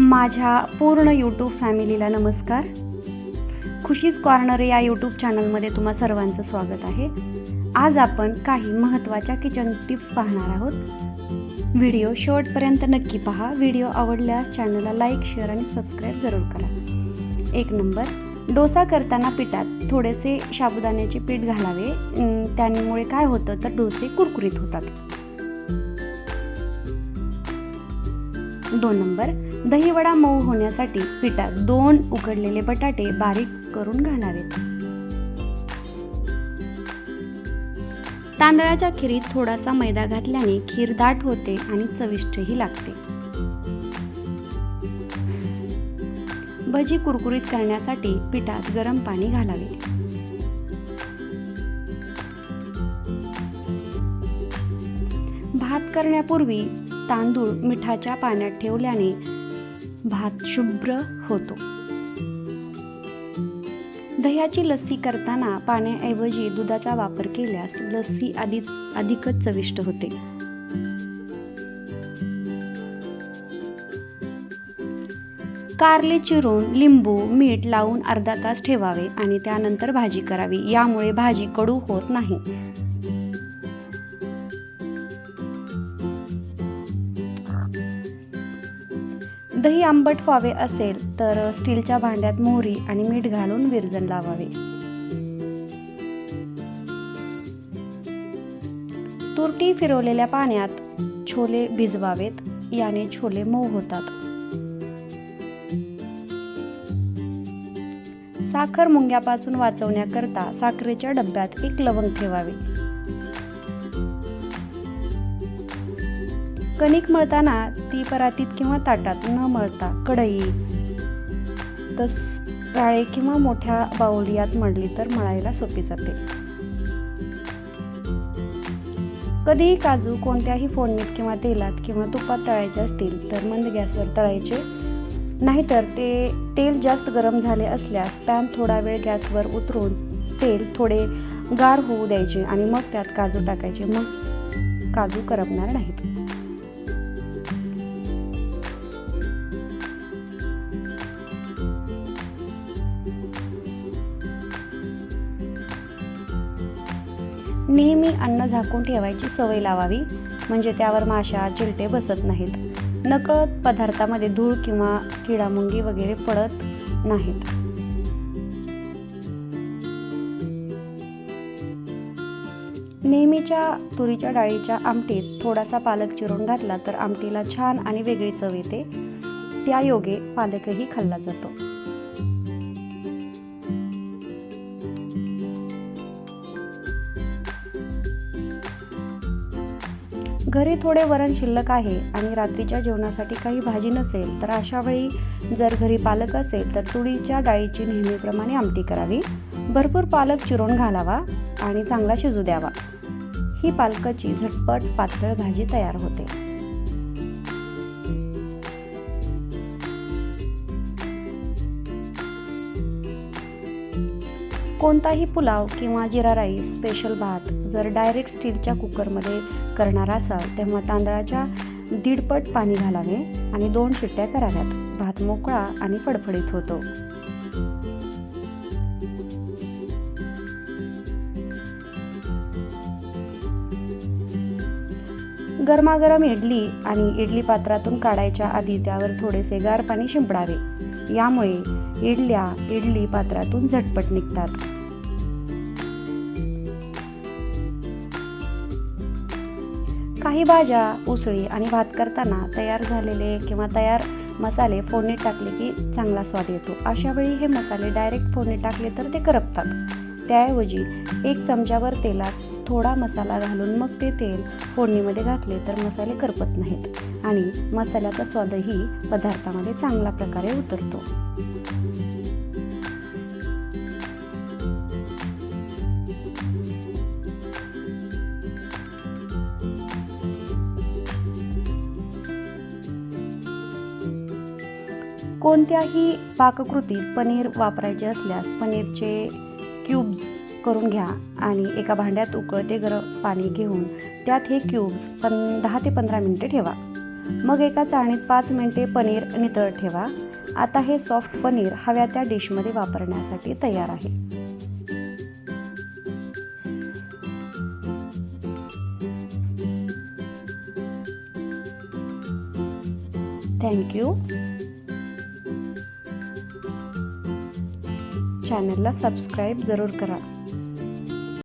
माझ्या पूर्ण यूट्यूब फॅमिलीला नमस्कार. खुशीज कॉर्नर या यूट्यूब चॅनलमध्ये तुम्हा सर्वांचं स्वागत आहे. आज आपण काही महत्त्वाच्या किचन टिप्स पाहणार आहोत. व्हिडिओ शेवटपर्यंत नक्की पहा. व्हिडिओ आवडल्यास चॅनलला लाईक शेअर आणि सबस्क्राईब जरूर करा. एक नंबर डोसा करताना पिठात थोडेसे साबुदाण्याचे पीठ घालावे. त्यामुळे काय होतं तर डोसे कुरकुरीत होतात. दोन नंबर दहीवडा मऊ होण्यासाठी पिठात दोन उकडलेले बटाटे बारीक करून घालावेत तांदळाच्या खिरीत थोडासा मैदा घातल्याने खीर दाट होते आणि चविष्टही लागते. भजी कुरकुरीत करण्यासाठी पिठात गरम पाणी घालावे. भात करण्यापूर्वी तांदूळ मिठाच्या पाण्यात ठेवल्याने भात शुभ्र होतो. दह्याची लस्सी करताना पाण्याऐवजी दुधाचा वापर केल्यास लस्सी अधिक अधिकच चविष्ट होते. कारले चिरून लिंबू मीठ लावून अर्धा तास ठेवावे आणि त्यानंतर भाजी करावी. यामुळे भाजी कडू होत नाही. दही आंबट व्हावे असेल तर स्टीलच्या भांड्यात मोहरी आणि मीठ घालून विरजण लावावे. तुरटी फिरवलेल्या पाण्यात छोले भिजवावेत याने छोले मऊ होतात. साखर मुंग्यापासून वाचवण्याकरता साखरेच्या डब्यात एक लवंग ठेवावे. कणिक मळताना ती परातीत किंवा ताटात न मळता कढई तस राळे किंवा मोठ्या बाउलियात मळली तर मळायला सोपी जाते. कधीही काजू कोणत्याही फोडणीत किंवा तेलात किंवा तुपात तळायचे असतील तर मंद गॅसवर तळायचे. नाहीतर ते तेल जास्त गरम झाले असल्यास पॅन थोडा वेळ गॅसवर उतरून तेल थोडे गार होऊ द्यायचे आणि मग त्यात काजू टाकायचे. मग काजू करपणार नाहीत. नेहमी अन्न झाकून ठेवायची सवय लावावी म्हणजे त्यावर माशा चिलटे बसत नाहीत. नकळत पदार्थामध्ये धूळ किंवा किडामुंगी वगैरे पडत नाहीत. नेहमीच्या तुरीच्या डाळीच्या आमटीत थोडासा पालक चिरून घातला तर आमटीला छान आणि वेगळी चव येते. त्या योगे पालकही खाल्ला जातो. घरी थोडे वरण शिल्लक आहे आणि रात्रीच्या जेवणासाठी काही भाजी नसेल तर अशा वेळी जर घरी पालक असेल तर तुळीच्या डाळीची नेहमीप्रमाणे आमटी करावी. भरपूर पालक चिरून घालावा आणि चांगला शिजू द्यावा. ही पालकाची झटपट पातळ भाजी तयार होते. कोणताही पुलाव किंवा जिरा राईस स्पेशल भात जर डायरेक्ट स्टीलच्या कुकरमध्ये करणार असाल तेव्हा तांदळाच्या दीडपट पाणी घालावे आणि दोन शिट्ट्या कराव्यात. भात मोकळा आणि फडफडीत होतो. गरमागरम इडली आणि इडली पात्रातून काढायच्या आधी त्यावर थोडेसे गार पाणी शिंपडावे. यामुळे इडल्या इडली पात्रातून झटपट निघतात. काही भाज्या उसळी आणि भात करताना तयार झालेले किंवा तयार मसाले फोडणीत टाकले की चांगला स्वाद येतो. अशा वेळी हे मसाले डायरेक्ट फोडणीत टाकले तर ते करपतात. त्याऐवजी एक चमच्यावर तेलात थोडा मसाला घालून मग ते तेल फोडणीमध्ये घातले तर मसाले करपत नाहीत आणि मसाल्याचा स्वादही पदार्थामध्ये चांगल्या प्रकारे उतरतो. कोणत्याही पाककृतीत पनीर वापरायचे असल्यास पनीरचे क्यूब्स करून घ्या आणि एका भांड्यात उकळते गरम पाणी घेऊन त्यात हे क्यूब्स पण दहा ते पंधरा मिनटे ठेवा. मग एका चाळणीत पाच मिनटे पनीर नितळ ठेवा. आता हे सॉफ्ट पनीर हव्या त्या डिशमध्ये वापरण्यासाठी तयार आहे. थँक्यू चॅनलला सबस्क्राईब जरूर करा.